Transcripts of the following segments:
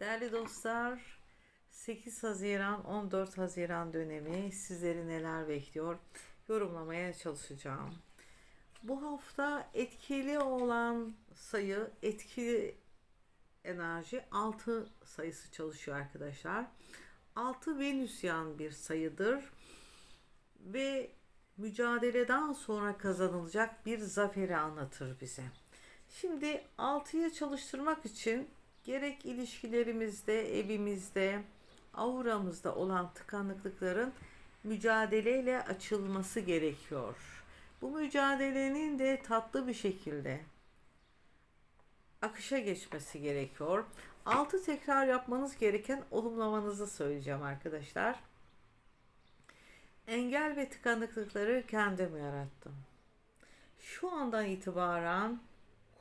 Değerli dostlar, 8 Haziran 14 Haziran dönemi sizleri neler bekliyor yorumlamaya çalışacağım. Bu hafta etkili olan sayı, etkili enerji 6 sayısı çalışıyor arkadaşlar. 6 Venüsyan bir sayıdır ve mücadeleden sonra kazanılacak bir zaferi anlatır bize. Şimdi 6'yı çalıştırmak için gerek ilişkilerimizde, evimizde, auramızda olan tıkanıklıkların mücadeleyle açılması gerekiyor. Bu mücadelenin de tatlı bir şekilde akışa geçmesi gerekiyor. 6 tekrar yapmanız gereken olumlamanızı söyleyeceğim arkadaşlar. Engel ve tıkanıklıkları kendim yarattım. Şu andan itibaren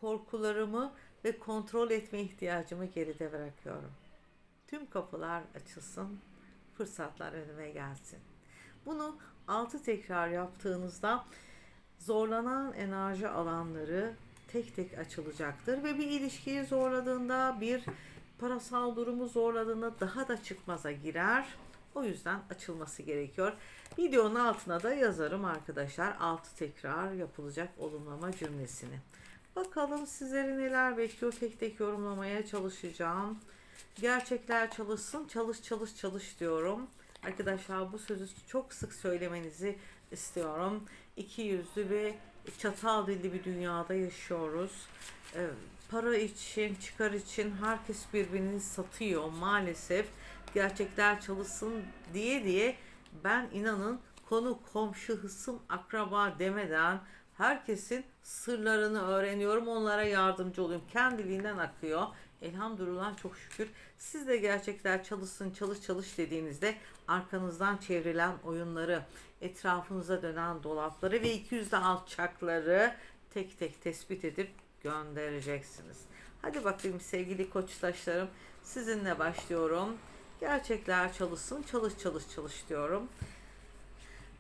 korkularımı ve kontrol etme ihtiyacımı geride bırakıyorum. Tüm kapılar açılsın, fırsatlar önüme gelsin. Bunu 6 tekrar yaptığınızda zorlanan enerji alanları tek tek açılacaktır ve bir ilişkiyi zorladığında, bir parasal durumu zorladığında daha da çıkmaza girer. O yüzden açılması gerekiyor. Videonun altına da yazarım arkadaşlar. 6 tekrar yapılacak olumlama cümlesini. Bakalım sizleri neler bekliyor tek tek yorumlamaya çalışacağım. Gerçekler çalışsın, çalış çalış çalış diyorum. Arkadaşlar bu sözü çok sık söylemenizi istiyorum. İki yüzlü ve çatal dilli bir dünyada yaşıyoruz. Ee, para için, çıkar için herkes birbirini satıyor maalesef. Gerçekler çalışsın diye diye ben inanın konu, komşu, hısım, akraba demeden herkesin sırlarını öğreniyorum. Onlara yardımcı oluyorum. Kendiliğinden akıyor. Elhamdülillah çok şükür. Siz de gerçekler çalışsın, çalış çalış dediğinizde arkanızdan çevrilen oyunları, etrafınıza dönen dolapları ve 200'de alçakları tek tek tespit edip göndereceksiniz. Hadi bakayım sevgili koçtaşlarım. Sizinle başlıyorum. Gerçekler çalışsın, çalış çalış çalış diyorum.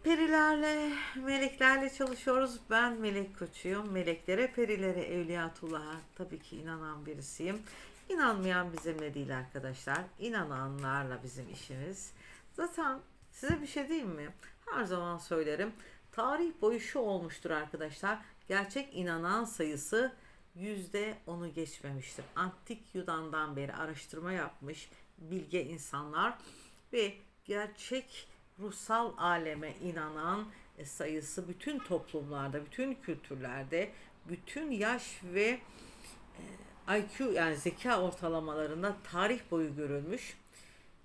Perilerle, meleklerle çalışıyoruz. Ben melek koçuyum. Meleklere, perilere, evliyatullah'a tabii ki inanan birisiyim. İnanmayan bizimle değil arkadaşlar. İnananlarla bizim işimiz. Zaten size bir şey diyeyim mi? Her zaman söylerim. Tarih boyu şu olmuştur arkadaşlar. Gerçek inanan sayısı yüzde onu geçmemiştir. Antik Yunan'dan beri araştırma yapmış bilge insanlar ve gerçek ruhsal aleme inanan e, sayısı bütün toplumlarda, bütün kültürlerde, bütün yaş ve e, IQ yani zeka ortalamalarında tarih boyu görülmüş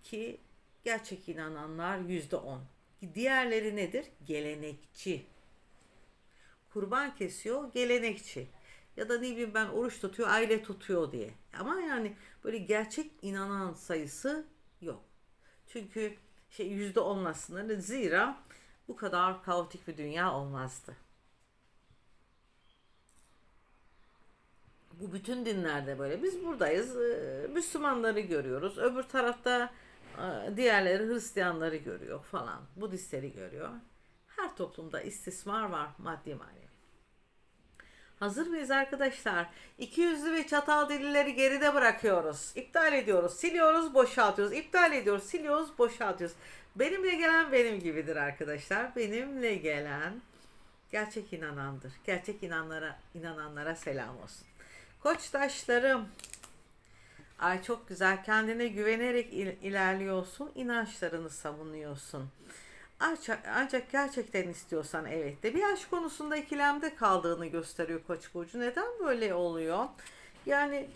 ki gerçek inananlar yüzde on. Diğerleri nedir? Gelenekçi. Kurban kesiyor, gelenekçi. Ya da ne bileyim ben oruç tutuyor, aile tutuyor diye. Ama yani böyle gerçek inanan sayısı yok. Çünkü şey yüzde onla sınırlı. Zira bu kadar kaotik bir dünya olmazdı. Bu bütün dinlerde böyle. Biz buradayız. e, Müslümanları görüyoruz. Öbür tarafta e, diğerleri Hristiyanları görüyor falan. Budistleri görüyor. Her toplumda istismar var maddi manevi. Hazır mıyız arkadaşlar? İki yüzlü ve çatal dillileri geride bırakıyoruz. İptal ediyoruz, siliyoruz, boşaltıyoruz. İptal ediyoruz, siliyoruz, boşaltıyoruz. Benimle gelen benim gibidir arkadaşlar. Benimle gelen gerçek inanandır. Gerçek inanlara, inananlara selam olsun. Koçtaşlarım, ay çok güzel. Kendine güvenerek il- ilerliyorsun. inançlarını savunuyorsun. Ancak, gerçekten istiyorsan evet de bir aşk konusunda ikilemde kaldığını gösteriyor Koç burcu. Neden böyle oluyor? Yani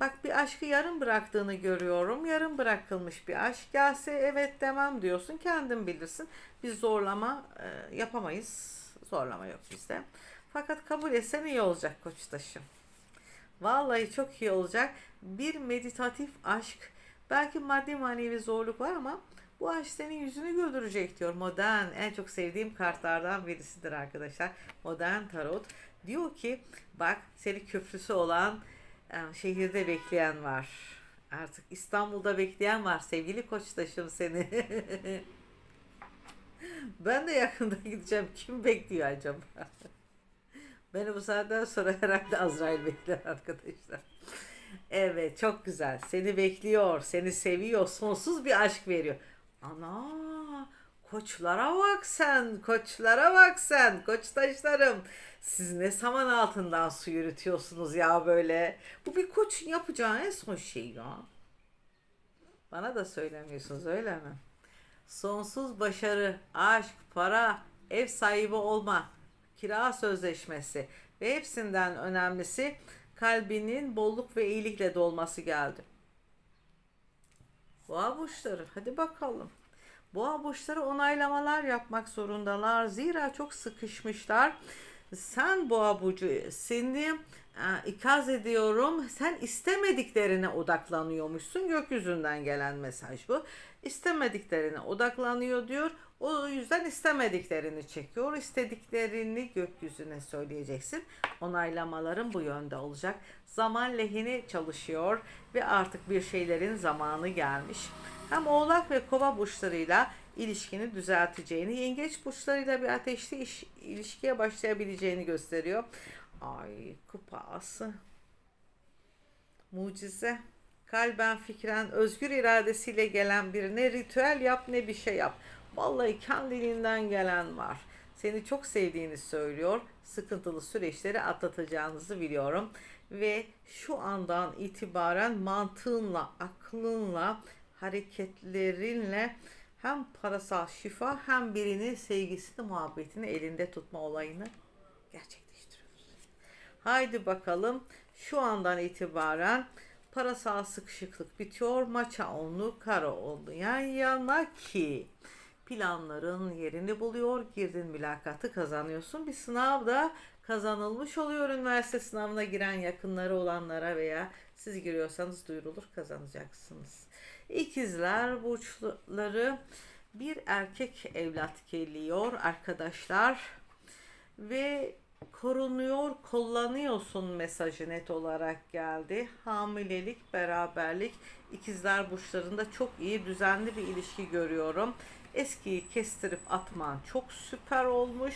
bak bir aşkı yarım bıraktığını görüyorum. Yarım bırakılmış bir aşk gelse evet demem diyorsun. Kendin bilirsin. Biz zorlama e, yapamayız. Zorlama yok bizde. Fakat kabul etsen iyi olacak Koçtaşım. Vallahi çok iyi olacak. Bir meditatif aşk. Belki maddi manevi zorluk var ama bu aşk senin yüzünü güldürecek diyor. Modern en çok sevdiğim kartlardan birisidir arkadaşlar. Modern tarot. Diyor ki bak seni köprüsü olan e, şehirde bekleyen var. Artık İstanbul'da bekleyen var. Sevgili koçtaşım seni. ben de yakında gideceğim. Kim bekliyor acaba? Beni bu saatten sonra herhalde Azrail bekler arkadaşlar. Evet çok güzel. Seni bekliyor, seni seviyor, sonsuz bir aşk veriyor. Ana koçlara bak sen, koçlara bak sen, koç taşlarım. Siz ne saman altından su yürütüyorsunuz ya böyle. Bu bir koçun yapacağı en son şey ya. Bana da söylemiyorsunuz öyle mi? Sonsuz başarı, aşk, para, ev sahibi olma, kira sözleşmesi ve hepsinden önemlisi kalbinin bolluk ve iyilikle dolması geldi. Boğa burçları hadi bakalım. Boğa burçları onaylamalar yapmak zorundalar. Zira çok sıkışmışlar. Sen boğa burcu seni e, ikaz ediyorum. Sen istemediklerine odaklanıyormuşsun. Gökyüzünden gelen mesaj bu. İstemediklerine odaklanıyor diyor. O yüzden istemediklerini çekiyor. İstediklerini gökyüzüne söyleyeceksin. Onaylamaların bu yönde olacak. Zaman lehine çalışıyor ve artık bir şeylerin zamanı gelmiş. Hem oğlak ve kova burçlarıyla ilişkini düzelteceğini, yengeç burçlarıyla bir ateşli iş, ilişkiye başlayabileceğini gösteriyor. Ay kupası. Mucize. Kalben fikren özgür iradesiyle gelen bir ne ritüel yap ne bir şey yap. Vallahi kendiliğinden gelen var. Seni çok sevdiğini söylüyor. Sıkıntılı süreçleri atlatacağınızı biliyorum. Ve şu andan itibaren mantığınla, aklınla, hareketlerinle hem parasal şifa hem birinin sevgisini, muhabbetini elinde tutma olayını gerçekleştiriyoruz. Haydi bakalım şu andan itibaren parasal sıkışıklık bitiyor. Maça onlu, kara onlu yan yana ki planların yerini buluyor. Girdin mülakatı kazanıyorsun. Bir sınav da kazanılmış oluyor. Üniversite sınavına giren yakınları olanlara veya siz giriyorsanız duyurulur kazanacaksınız. İkizler burçları bir erkek evlat geliyor arkadaşlar ve korunuyor, kullanıyorsun mesajı net olarak geldi. Hamilelik, beraberlik, ikizler burçlarında çok iyi düzenli bir ilişki görüyorum. Eskiyi kestirip atman çok süper olmuş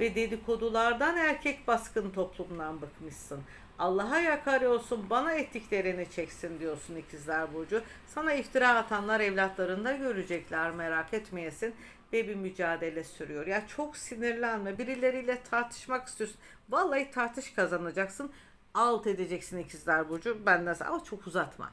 ve dedikodulardan erkek baskın toplumdan bıkmışsın. Allah'a yakarıyorsun, bana ettiklerini çeksin diyorsun ikizler burcu. Sana iftira atanlar evlatlarında görecekler merak etmeyesin ve bir mücadele sürüyor. Ya çok sinirlenme, birileriyle tartışmak istiyorsun. Vallahi tartış kazanacaksın. Alt edeceksin ikizler burcu. Benden ama çok uzatma.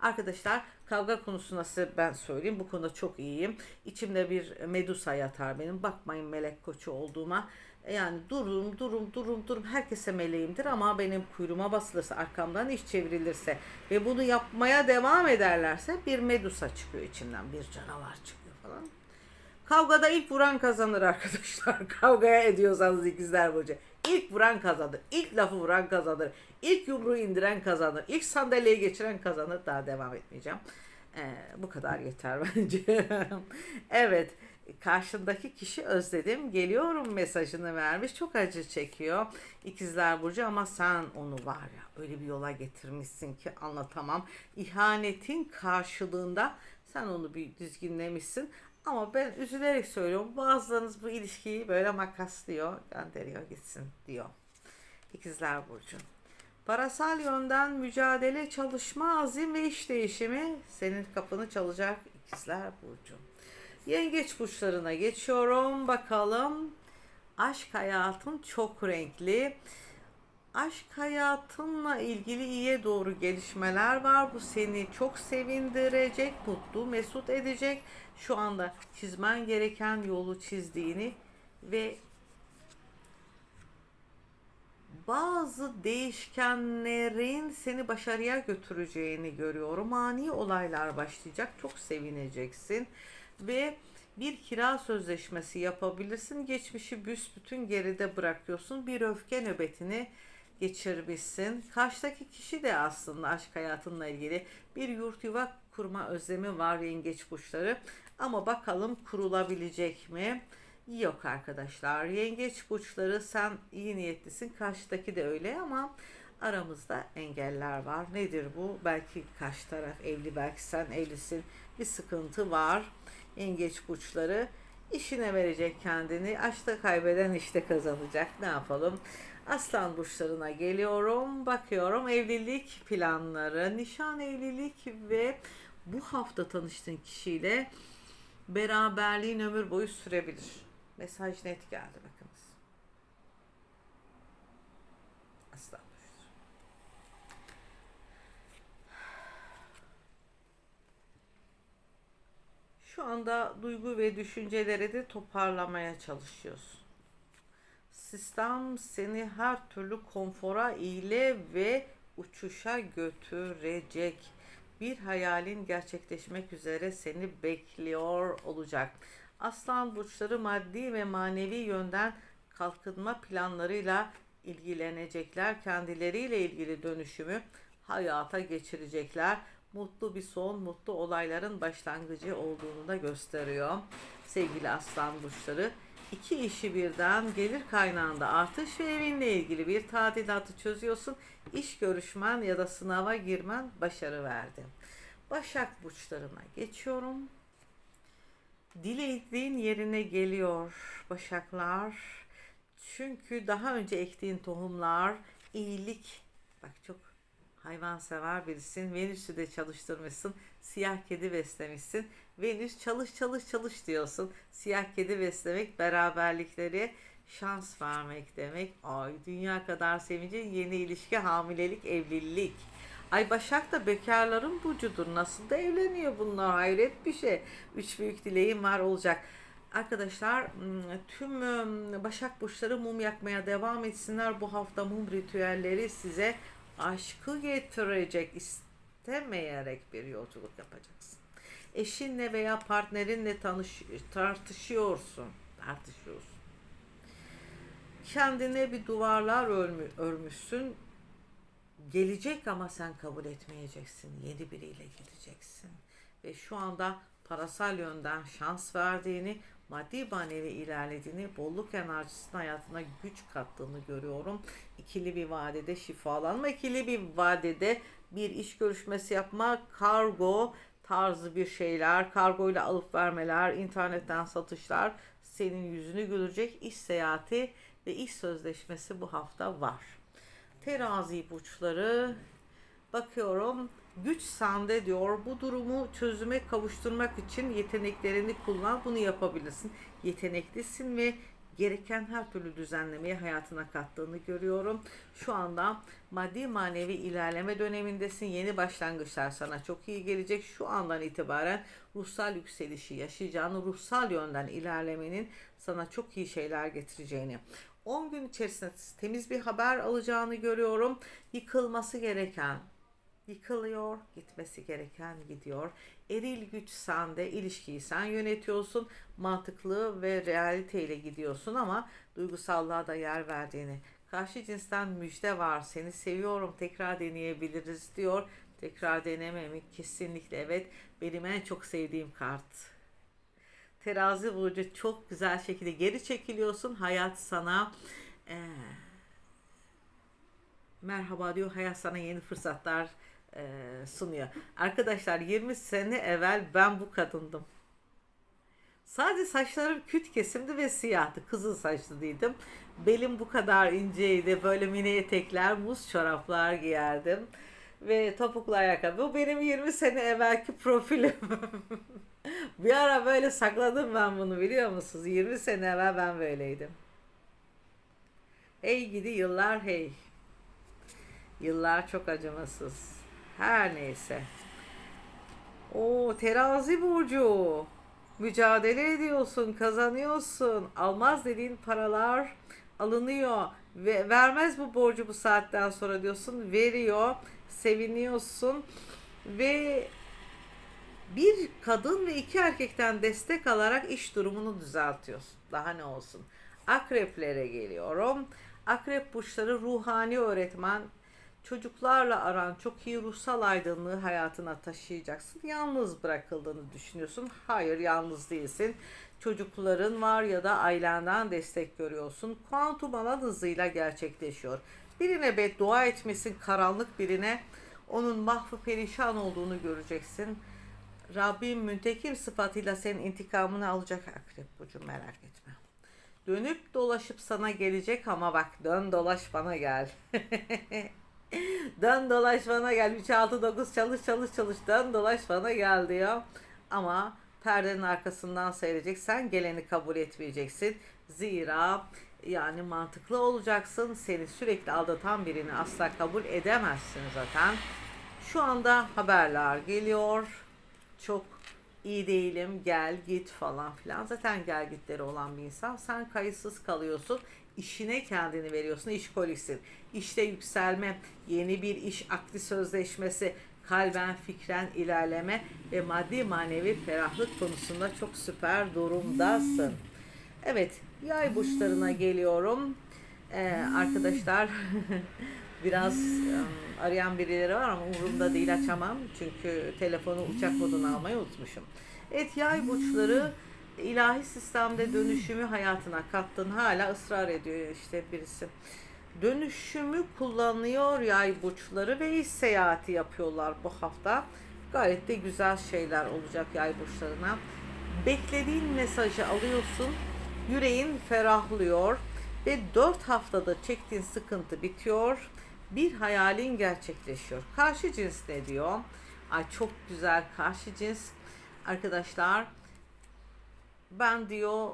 Arkadaşlar kavga konusu nasıl ben söyleyeyim. Bu konuda çok iyiyim. İçimde bir medusa yatar benim. Bakmayın melek koçu olduğuma. Yani durum durum durum durum herkese meleğimdir ama benim kuyruğuma basılırsa arkamdan iş çevrilirse ve bunu yapmaya devam ederlerse bir medusa çıkıyor içimden bir canavar çıkıyor. Kavgada ilk vuran kazanır arkadaşlar. Kavgaya ediyorsanız ikizler burcu. İlk vuran kazanır. İlk lafı vuran kazanır. İlk yumruğu indiren kazanır. İlk sandalyeyi geçiren kazanır. Daha devam etmeyeceğim. Ee, bu kadar yeter bence. evet. Karşındaki kişi özledim. Geliyorum mesajını vermiş. Çok acı çekiyor. İkizler Burcu ama sen onu var ya öyle bir yola getirmişsin ki anlatamam. İhanetin karşılığında sen onu bir dizginlemişsin. Ama ben üzülerek söylüyorum. Bazılarınız bu ilişkiyi böyle makaslıyor, gönderiyor gitsin diyor. İkizler Burcu. Parasal yönden mücadele, çalışma, azim ve iş değişimi senin kapını çalacak İkizler Burcu. Yengeç burçlarına geçiyorum. Bakalım. Aşk hayatın çok renkli. Aşk hayatınla ilgili iyiye doğru gelişmeler var. Bu seni çok sevindirecek, mutlu, mesut edecek. Şu anda çizmen gereken yolu çizdiğini ve bazı değişkenlerin seni başarıya götüreceğini görüyorum. Ani olaylar başlayacak. Çok sevineceksin ve bir kira sözleşmesi yapabilirsin. Geçmişi büsbütün geride bırakıyorsun. Bir öfke nöbetini geçirmişsin. Karşıdaki kişi de aslında aşk hayatınla ilgili bir yurt yuva kurma özlemi var yengeç burçları. Ama bakalım kurulabilecek mi? Yok arkadaşlar. Yengeç burçları sen iyi niyetlisin. Karşıdaki de öyle ama aramızda engeller var. Nedir bu? Belki karşı taraf evli, belki sen evlisin. Bir sıkıntı var yengeç burçları işine verecek kendini. Aşkta kaybeden işte kazanacak. Ne yapalım? Aslan burçlarına geliyorum. Bakıyorum evlilik planları, nişan evlilik ve bu hafta tanıştığın kişiyle beraberliğin ömür boyu sürebilir. Mesaj net geldi bakınız. Aslan burçları. Şu anda duygu ve düşünceleri de toparlamaya çalışıyorsun. Sistem seni her türlü konfora ile ve uçuşa götürecek. Bir hayalin gerçekleşmek üzere seni bekliyor olacak. Aslan burçları maddi ve manevi yönden kalkınma planlarıyla ilgilenecekler. Kendileriyle ilgili dönüşümü hayata geçirecekler. Mutlu bir son, mutlu olayların başlangıcı olduğunu da gösteriyor. Sevgili aslan burçları, iki işi birden gelir kaynağında artış ve evinle ilgili bir tadilatı çözüyorsun. İş görüşmen ya da sınava girmen başarı verdi. Başak burçlarına geçiyorum. Dilediğin yerine geliyor Başaklar. Çünkü daha önce ektiğin tohumlar iyilik. Bak çok hayvansever birisin. Venüs'ü de çalıştırmışsın. Siyah kedi beslemişsin. Venüs çalış çalış çalış diyorsun. Siyah kedi beslemek beraberlikleri şans vermek demek. Ay dünya kadar sevinci yeni ilişki, hamilelik, evlilik. Ay Başak da bekarların burcudur. Nasıl da evleniyor bunlar? Hayret bir şey. Üç büyük dileğim var olacak. Arkadaşlar tüm Başak burçları mum yakmaya devam etsinler. Bu hafta mum ritüelleri size aşkı getirecek. istemeyerek bir yolculuk yapacaksın. Eşinle veya partnerinle tanış tartışıyorsun. Tartışıyorsun. Kendine bir duvarlar örmü, örmüşsün. Gelecek ama sen kabul etmeyeceksin. Yeni biriyle gideceksin. Ve şu anda parasal yönden şans verdiğini, maddi manevi ilerlediğini, bolluk enerjisinin hayatına güç kattığını görüyorum. İkili bir vadede şifalanma, ikili bir vadede bir iş görüşmesi yapma, kargo tarzı bir şeyler, kargo ile alıp vermeler, internetten satışlar senin yüzünü gülecek iş seyahati ve iş sözleşmesi bu hafta var. Terazi burçları bakıyorum güç sende diyor. Bu durumu çözüme kavuşturmak için yeteneklerini kullan. Bunu yapabilirsin. Yeteneklisin ve gereken her türlü düzenlemeyi hayatına kattığını görüyorum. Şu anda maddi manevi ilerleme dönemindesin. Yeni başlangıçlar sana çok iyi gelecek. Şu andan itibaren ruhsal yükselişi yaşayacağını, ruhsal yönden ilerlemenin sana çok iyi şeyler getireceğini 10 gün içerisinde temiz bir haber alacağını görüyorum. Yıkılması gereken yıkılıyor, gitmesi gereken gidiyor. Eril güç sende, ilişkiyi sen yönetiyorsun. Mantıklı ve realiteyle gidiyorsun ama duygusallığa da yer verdiğini. Karşı cinsten müjde var, seni seviyorum, tekrar deneyebiliriz diyor. Tekrar denememek kesinlikle evet. Benim en çok sevdiğim kart. Terazi burcu çok güzel şekilde geri çekiliyorsun. Hayat sana ee, merhaba diyor. Hayat sana yeni fırsatlar e, sunuyor. Arkadaşlar 20 sene evvel ben bu kadındım. Sadece saçlarım küt kesimdi ve siyahtı. Kızıl saçlı değildim. Belim bu kadar inceydi. Böyle mini etekler, muz çoraplar giyerdim. Ve topuklu ayakkabı. Bu benim 20 sene evvelki profilim. bir ara böyle sakladım ben bunu biliyor musunuz? 20 sene evvel ben böyleydim. Hey gidi yıllar hey. Yıllar çok acımasız. Her neyse. O terazi burcu. Mücadele ediyorsun, kazanıyorsun. Almaz dediğin paralar alınıyor ve vermez bu borcu bu saatten sonra diyorsun. Veriyor, seviniyorsun ve bir kadın ve iki erkekten destek alarak iş durumunu düzeltiyorsun. Daha ne olsun. Akreplere geliyorum. Akrep burçları ruhani öğretmen, çocuklarla aran çok iyi ruhsal aydınlığı hayatına taşıyacaksın. Yalnız bırakıldığını düşünüyorsun. Hayır yalnız değilsin. Çocukların var ya da ailenden destek görüyorsun. Kuantum alan hızıyla gerçekleşiyor. Birine beddua etmesin karanlık birine onun mahvı perişan olduğunu göreceksin. Rabbim müntekim sıfatıyla senin intikamını alacak akrep burcu merak etme. Dönüp dolaşıp sana gelecek ama bak dön dolaş bana gel. dön dolaş bana gel. 3 6 9 çalış çalış çalış dön dolaş bana gel diyor. Ama perdenin arkasından seyredecek. Sen geleni kabul etmeyeceksin. Zira yani mantıklı olacaksın. Seni sürekli aldatan birini asla kabul edemezsin zaten. Şu anda haberler geliyor. Çok iyi değilim gel git falan filan. Zaten gel gitleri olan bir insan. Sen kayıtsız kalıyorsun. İşine kendini veriyorsun. İşkoliksin. İşte yükselme, yeni bir iş akdi sözleşmesi, kalben fikren ilerleme ve maddi manevi ferahlık konusunda çok süper durumdasın. Evet, yay burçlarına geliyorum. Ee, arkadaşlar biraz ım, arayan birileri var ama umurumda değil açamam. Çünkü telefonu uçak moduna almayı unutmuşum. Evet, yay burçları ilahi sistemde dönüşümü hayatına kattın. Hala ısrar ediyor işte birisi. Dönüşümü kullanıyor yay burçları ve iş seyahati yapıyorlar bu hafta. Gayet de güzel şeyler olacak yay burçlarına. Beklediğin mesajı alıyorsun. Yüreğin ferahlıyor ve 4 haftada çektiğin sıkıntı bitiyor. Bir hayalin gerçekleşiyor. Karşı cins ne diyor? Ay çok güzel karşı cins. Arkadaşlar ben diyor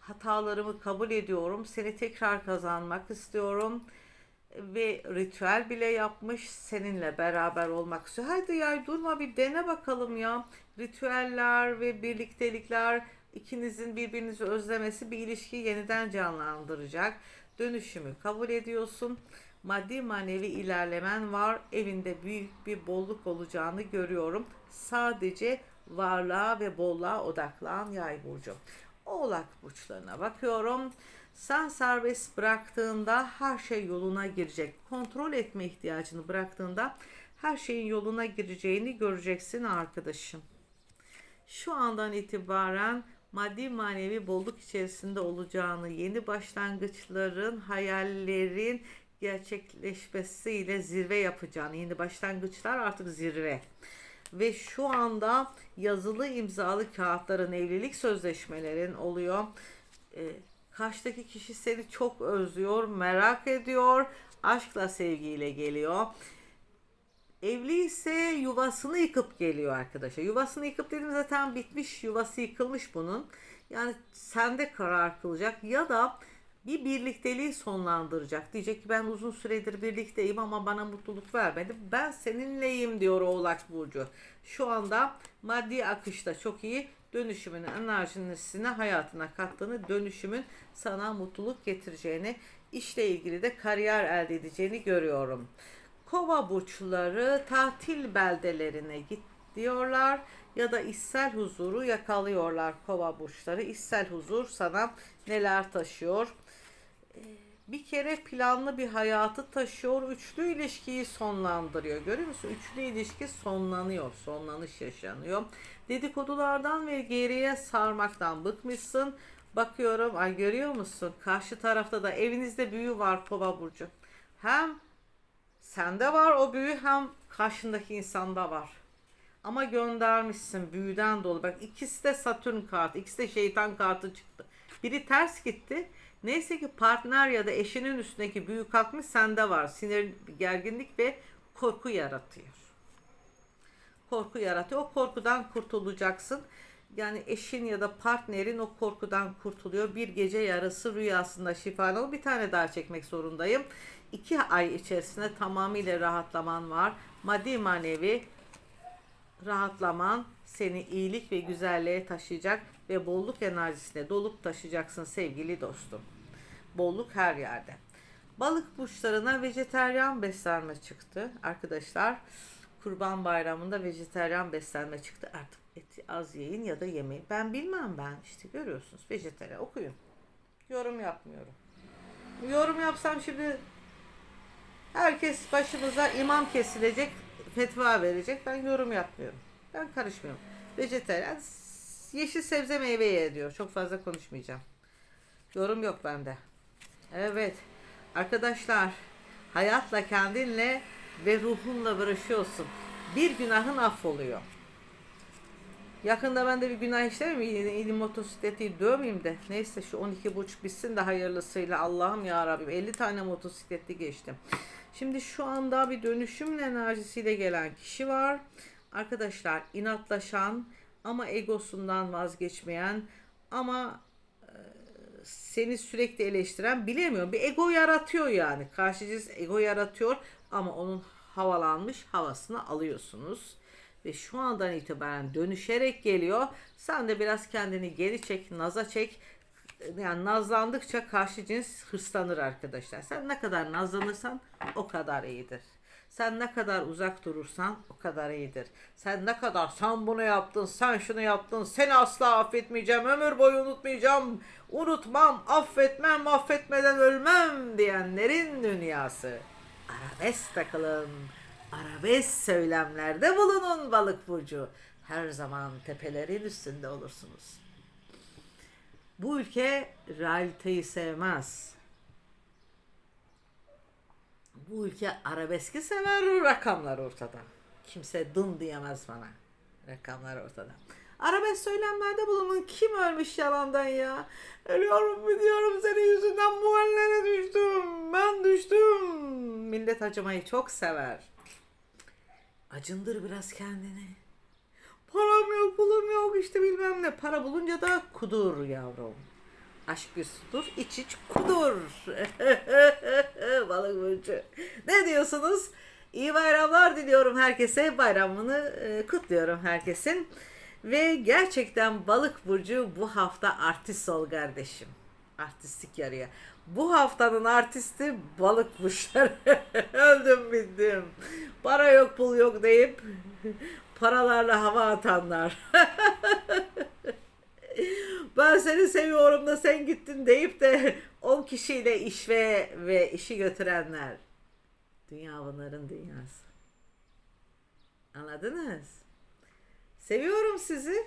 hatalarımı kabul ediyorum. Seni tekrar kazanmak istiyorum. Ve ritüel bile yapmış. Seninle beraber olmak istiyor. Hadi ya durma bir dene bakalım ya. Ritüeller ve birliktelikler ikinizin birbirinizi özlemesi bir ilişkiyi yeniden canlandıracak. Dönüşümü kabul ediyorsun. Maddi manevi ilerlemen var. Evinde büyük bir bolluk olacağını görüyorum. Sadece varlığa ve bolluğa odaklan yay burcu. Oğlak burçlarına bakıyorum. Sen serbest bıraktığında her şey yoluna girecek. Kontrol etme ihtiyacını bıraktığında her şeyin yoluna gireceğini göreceksin arkadaşım. Şu andan itibaren maddi manevi bolluk içerisinde olacağını, yeni başlangıçların, hayallerin gerçekleşmesiyle zirve yapacağını, yeni başlangıçlar artık zirve ve şu anda yazılı imzalı kağıtların evlilik sözleşmelerin oluyor. E, karşıdaki kişi seni çok özlüyor, merak ediyor, aşkla sevgiyle geliyor. Evli ise yuvasını yıkıp geliyor arkadaşlar. Yuvasını yıkıp dedim zaten bitmiş, yuvası yıkılmış bunun. Yani sende karar kılacak ya da bir birlikteliği sonlandıracak. Diyecek ki ben uzun süredir birlikteyim ama bana mutluluk vermedi. Ben seninleyim diyor Oğlak Burcu. Şu anda maddi akışta çok iyi. Dönüşümün enerjisine hayatına kattığını, dönüşümün sana mutluluk getireceğini, işle ilgili de kariyer elde edeceğini görüyorum. Kova burçları tatil beldelerine gidiyorlar ya da içsel huzuru yakalıyorlar kova burçları. İçsel huzur sana neler taşıyor? bir kere planlı bir hayatı taşıyor. Üçlü ilişkiyi sonlandırıyor. Görüyor musun? Üçlü ilişki sonlanıyor. Sonlanış yaşanıyor. Dedikodulardan ve geriye sarmaktan bıkmışsın. Bakıyorum ay görüyor musun? Karşı tarafta da evinizde büyü var kova burcu. Hem sende var o büyü hem karşındaki insanda var. Ama göndermişsin büyüden dolu. Bak ikisi de Satürn kartı, ikisi de şeytan kartı çıktı. Biri ters gitti. Neyse ki partner ya da eşinin üstündeki büyük kalkmış sende var. Sinir, gerginlik ve korku yaratıyor. Korku yaratıyor. O korkudan kurtulacaksın. Yani eşin ya da partnerin o korkudan kurtuluyor. Bir gece yarısı rüyasında şifalı bir tane daha çekmek zorundayım. İki ay içerisinde tamamıyla rahatlaman var. Maddi manevi rahatlaman seni iyilik ve güzelliğe taşıyacak ve bolluk enerjisine dolup taşıyacaksın sevgili dostum. Bolluk her yerde. Balık burçlarına vejeteryan beslenme çıktı arkadaşlar. Kurban bayramında vejeteryan beslenme çıktı. Artık eti az yiyin ya da yemeyin. Ben bilmem ben işte görüyorsunuz vejeteryan okuyun. Yorum yapmıyorum. Yorum yapsam şimdi herkes başımıza imam kesilecek, fetva verecek. Ben yorum yapmıyorum. Ben karışmıyorum. Vejeteryan yeşil sebze meyve ye Çok fazla konuşmayacağım. Yorum yok bende. Evet. Arkadaşlar hayatla kendinle ve ruhunla barışıyorsun. Bir günahın affoluyor. Yakında ben de bir günah işlerim. İlim motosikleti dövmeyeyim de. Neyse şu 12 buçuk bitsin de hayırlısıyla. Allah'ım ya Rabbim 50 tane motosikletli geçtim. Şimdi şu anda bir dönüşümün enerjisiyle gelen kişi var. Arkadaşlar inatlaşan ama egosundan vazgeçmeyen ama e, seni sürekli eleştiren bilemiyorum. Bir ego yaratıyor yani. Karşı cins ego yaratıyor ama onun havalanmış havasını alıyorsunuz. Ve şu andan itibaren dönüşerek geliyor. Sen de biraz kendini geri çek, naza çek. Yani nazlandıkça karşı cins hırslanır arkadaşlar. Sen ne kadar nazlanırsan o kadar iyidir. Sen ne kadar uzak durursan o kadar iyidir. Sen ne kadar sen bunu yaptın, sen şunu yaptın, seni asla affetmeyeceğim, ömür boyu unutmayacağım, unutmam, affetmem, affetmeden ölmem diyenlerin dünyası. Arabesk takılın, arabesk söylemlerde bulunun balık burcu. Her zaman tepelerin üstünde olursunuz. Bu ülke realiteyi sevmez. Bu ülke arabeski sever, rakamlar ortada. Kimse dın diyemez bana. Rakamlar ortada. Arabesk söylemlerde bulunun. Kim ölmüş yalandan ya? Ölüyorum biliyorum senin yüzünden bu hallere düştüm. Ben düştüm. Millet acımayı çok sever. Acındır biraz kendini. Param yok, pulum yok işte bilmem ne. Para bulunca da kudur yavrum. Aşk üstüdür, iç iç kudur. Balık burcu. Ne diyorsunuz? İyi bayramlar diliyorum herkese. Bayramını e, kutluyorum herkesin. Ve gerçekten balık burcu bu hafta artist ol kardeşim. Artistik yarıyor. Bu haftanın artisti balık burçları. Öldüm bittim. Para yok pul yok deyip paralarla hava atanlar. ben seni seviyorum da sen gittin deyip de 10 kişiyle iş ve, ve işi götürenler. Dünya bunların dünyası. Anladınız? Seviyorum sizi.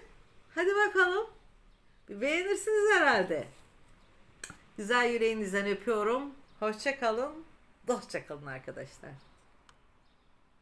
Hadi bakalım. Beğenirsiniz herhalde. Güzel yüreğinizden öpüyorum. Hoşça kalın. Dostça kalın arkadaşlar.